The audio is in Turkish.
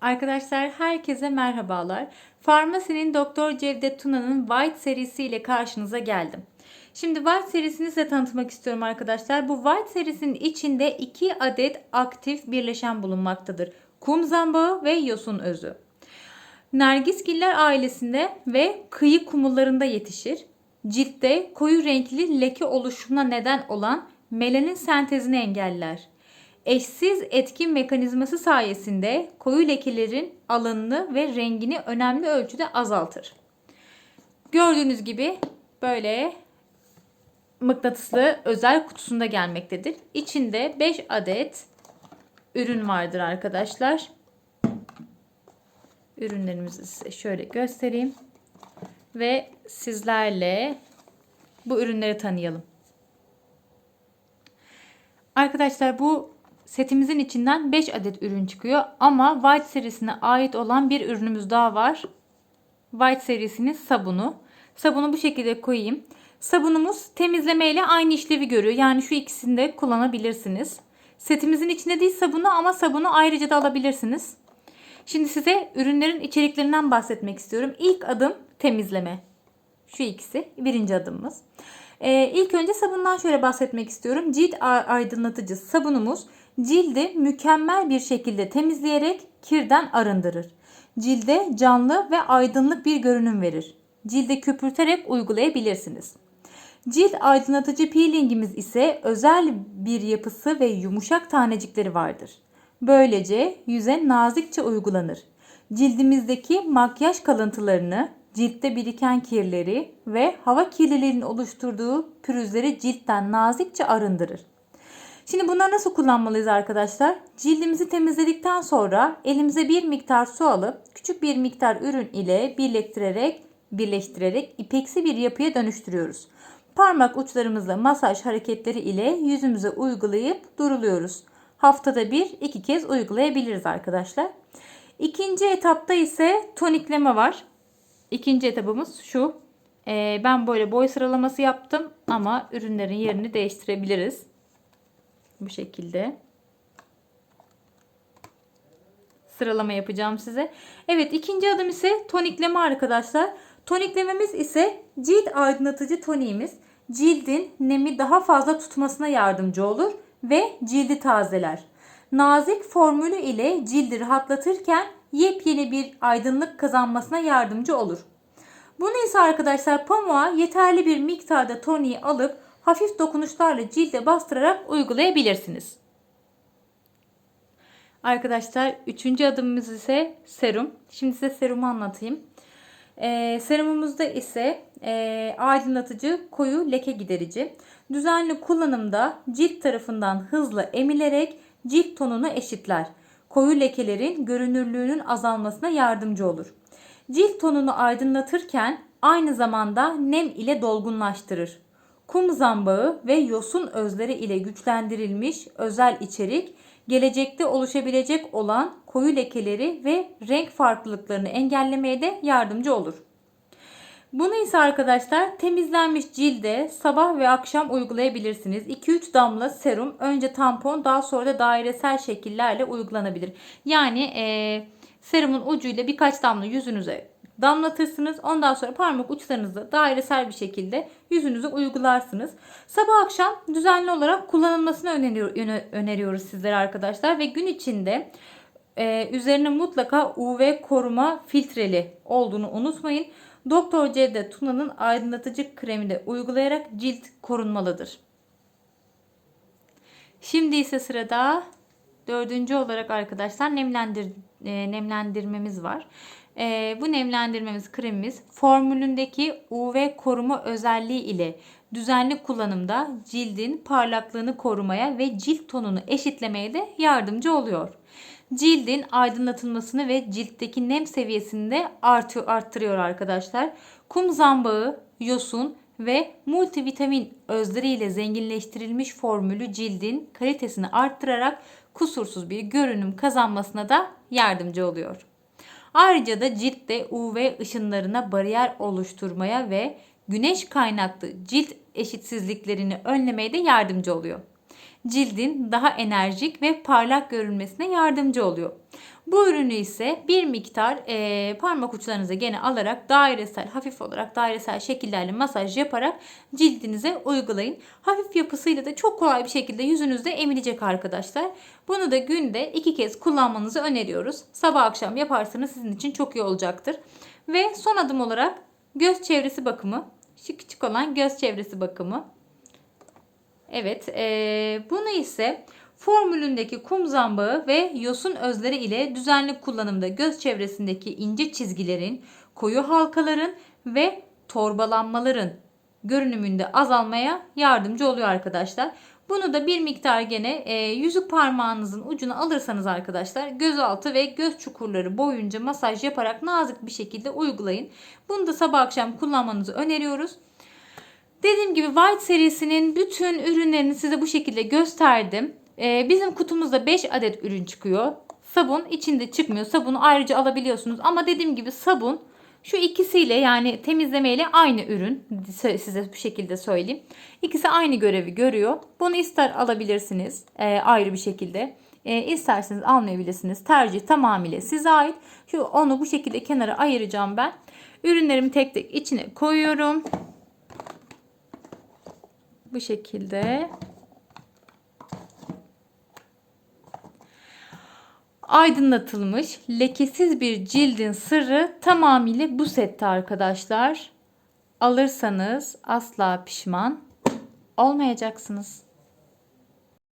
Arkadaşlar herkese merhabalar. Farmasinin Doktor Cevdet Tuna'nın White serisiyle karşınıza geldim. Şimdi White serisini size tanıtmak istiyorum arkadaşlar. Bu White serisinin içinde 2 adet aktif birleşen bulunmaktadır. Kum zambağı ve yosun özü. Nergisgiller ailesinde ve kıyı kumullarında yetişir. Ciltte koyu renkli leke oluşumuna neden olan melanin sentezini engeller. Eşsiz etkin mekanizması sayesinde koyu lekelerin alanını ve rengini önemli ölçüde azaltır. Gördüğünüz gibi böyle mıknatıslı özel kutusunda gelmektedir. İçinde 5 adet ürün vardır arkadaşlar. Ürünlerimizi size şöyle göstereyim. Ve sizlerle bu ürünleri tanıyalım. Arkadaşlar bu setimizin içinden 5 adet ürün çıkıyor. Ama White serisine ait olan bir ürünümüz daha var. White serisinin sabunu. Sabunu bu şekilde koyayım. Sabunumuz temizleme ile aynı işlevi görüyor. Yani şu ikisini de kullanabilirsiniz. Setimizin içinde değil sabunu ama sabunu ayrıca da alabilirsiniz. Şimdi size ürünlerin içeriklerinden bahsetmek istiyorum. İlk adım temizleme. Şu ikisi birinci adımımız. Ee, ilk önce sabundan şöyle bahsetmek istiyorum. Cilt aydınlatıcı sabunumuz cildi mükemmel bir şekilde temizleyerek kirden arındırır. Cilde canlı ve aydınlık bir görünüm verir. Cilde köpürterek uygulayabilirsiniz. Cilt aydınlatıcı peelingimiz ise özel bir yapısı ve yumuşak tanecikleri vardır. Böylece yüze nazikçe uygulanır. Cildimizdeki makyaj kalıntılarını, ciltte biriken kirleri ve hava kirliliğinin oluşturduğu pürüzleri ciltten nazikçe arındırır. Şimdi bunları nasıl kullanmalıyız arkadaşlar? Cildimizi temizledikten sonra elimize bir miktar su alıp küçük bir miktar ürün ile birleştirerek birleştirerek ipeksi bir yapıya dönüştürüyoruz. Parmak uçlarımızla masaj hareketleri ile yüzümüze uygulayıp duruluyoruz. Haftada bir iki kez uygulayabiliriz arkadaşlar. İkinci etapta ise tonikleme var. İkinci etapımız şu. Ee, ben böyle boy sıralaması yaptım ama ürünlerin yerini değiştirebiliriz. Bu şekilde. Sıralama yapacağım size. Evet ikinci adım ise tonikleme arkadaşlar. Toniklememiz ise cilt aydınlatıcı toniğimiz. Cildin nemi daha fazla tutmasına yardımcı olur ve cildi tazeler. Nazik formülü ile cildi rahatlatırken yepyeni bir aydınlık kazanmasına yardımcı olur. Bunu ise arkadaşlar pamuğa yeterli bir miktarda toniği alıp hafif dokunuşlarla cilde bastırarak uygulayabilirsiniz. Arkadaşlar üçüncü adımımız ise serum. Şimdi size serumu anlatayım. Ee, serumumuzda ise e, aydınlatıcı, koyu leke giderici. Düzenli kullanımda cilt tarafından hızla emilerek cilt tonunu eşitler. Koyu lekelerin görünürlüğünün azalmasına yardımcı olur. Cilt tonunu aydınlatırken aynı zamanda nem ile dolgunlaştırır. Kum zambağı ve yosun özleri ile güçlendirilmiş özel içerik gelecekte oluşabilecek olan koyu lekeleri ve renk farklılıklarını engellemeye de yardımcı olur. Bunu ise arkadaşlar temizlenmiş cilde sabah ve akşam uygulayabilirsiniz. 2-3 damla serum önce tampon daha sonra da dairesel şekillerle uygulanabilir. Yani e, serumun ucuyla birkaç damla yüzünüze damlatırsınız. Ondan sonra parmak uçlarınızı dairesel bir şekilde yüzünüze uygularsınız. Sabah akşam düzenli olarak kullanılmasını öneriyor, öneriyoruz sizlere arkadaşlar. Ve gün içinde e, üzerine mutlaka UV koruma filtreli olduğunu unutmayın. Doktor Cevdet Tuna'nın aydınlatıcı kremi de uygulayarak cilt korunmalıdır. Şimdi ise sırada dördüncü olarak arkadaşlar nemlendir, e, nemlendirmemiz var. E, bu nemlendirmemiz kremimiz formülündeki UV koruma özelliği ile düzenli kullanımda cildin parlaklığını korumaya ve cilt tonunu eşitlemeye de yardımcı oluyor. Cildin aydınlatılmasını ve ciltteki nem seviyesini de artıyor, arttırıyor arkadaşlar. Kum zambağı, yosun ve multivitamin özleriyle zenginleştirilmiş formülü cildin kalitesini arttırarak kusursuz bir görünüm kazanmasına da yardımcı oluyor. Ayrıca da ciltte UV ışınlarına bariyer oluşturmaya ve güneş kaynaklı cilt eşitsizliklerini önlemeye de yardımcı oluyor. Cildin daha enerjik ve parlak görünmesine yardımcı oluyor. Bu ürünü ise bir miktar eee, parmak uçlarınıza gene alarak dairesel, hafif olarak dairesel şekillerle masaj yaparak cildinize uygulayın. Hafif yapısıyla da çok kolay bir şekilde yüzünüzde emilecek arkadaşlar. Bunu da günde iki kez kullanmanızı öneriyoruz. Sabah akşam yaparsanız sizin için çok iyi olacaktır. Ve son adım olarak göz çevresi bakımı. Şu küçük olan göz çevresi bakımı. Evet, eee, bunu ise formülündeki kum zambağı ve yosun özleri ile düzenli kullanımda göz çevresindeki ince çizgilerin, koyu halkaların ve torbalanmaların görünümünde azalmaya yardımcı oluyor arkadaşlar. Bunu da bir miktar gene e, yüzük parmağınızın ucuna alırsanız arkadaşlar gözaltı ve göz çukurları boyunca masaj yaparak nazik bir şekilde uygulayın. Bunu da sabah akşam kullanmanızı öneriyoruz. Dediğim gibi White serisinin bütün ürünlerini size bu şekilde gösterdim. Ee, bizim kutumuzda 5 adet ürün çıkıyor. Sabun içinde çıkmıyor. Sabunu ayrıca alabiliyorsunuz. Ama dediğim gibi sabun şu ikisiyle yani temizlemeyle aynı ürün. Size bu şekilde söyleyeyim. İkisi aynı görevi görüyor. Bunu ister alabilirsiniz e, ayrı bir şekilde. E, isterseniz almayabilirsiniz. Tercih tamamıyla size ait. Şu onu bu şekilde kenara ayıracağım ben. Ürünlerimi tek tek içine koyuyorum. Bu şekilde. Aydınlatılmış lekesiz bir cildin sırrı tamamıyla bu sette arkadaşlar. Alırsanız asla pişman olmayacaksınız.